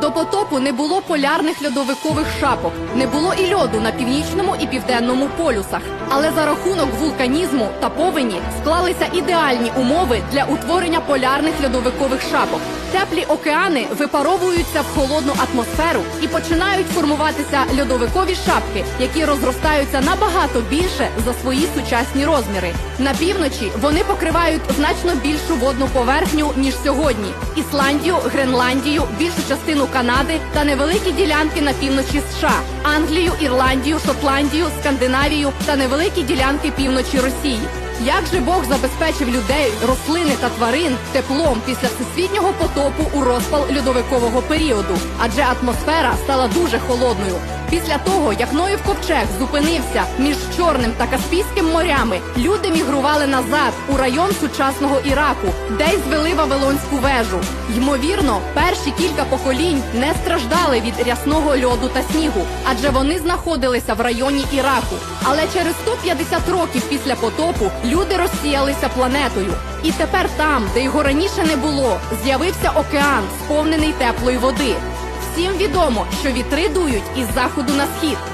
До потопу не було полярних льодовикових шапок, не було і льоду на північному і південному полюсах. Але за рахунок вулканізму та повені склалися ідеальні умови для утворення полярних льодовикових шапок. Теплі океани випаровуються в холодну атмосферу і починають формуватися льодовикові шапки, які розростаються набагато більше за свої сучасні розміри. На півночі вони покривають значно більшу водну поверхню ніж сьогодні: Ісландію, Гренландію, більшу частину Канади та невеликі ділянки на півночі США, Англію, Ірландію, Шотландію, Скандинавію та невеликі ділянки півночі Росії. Як же Бог забезпечив людей, рослини та тварин теплом після всесвітнього потопу у розпал льодовикового періоду? Адже атмосфера стала дуже холодною. Після того, як Ноїв ковчег зупинився між Чорним та Каспійським морями, люди мігрували назад у район сучасного Іраку, де й звели Вавилонську вежу. Ймовірно, перші кілька поколінь не страждали від рясного льоду та снігу, адже вони знаходилися в районі Іраку. Але через 150 років після потопу люди розсіялися планетою. І тепер там, де його раніше не було, з'явився океан, сповнений теплої води. Всім відомо, що вітри дують із заходу на схід.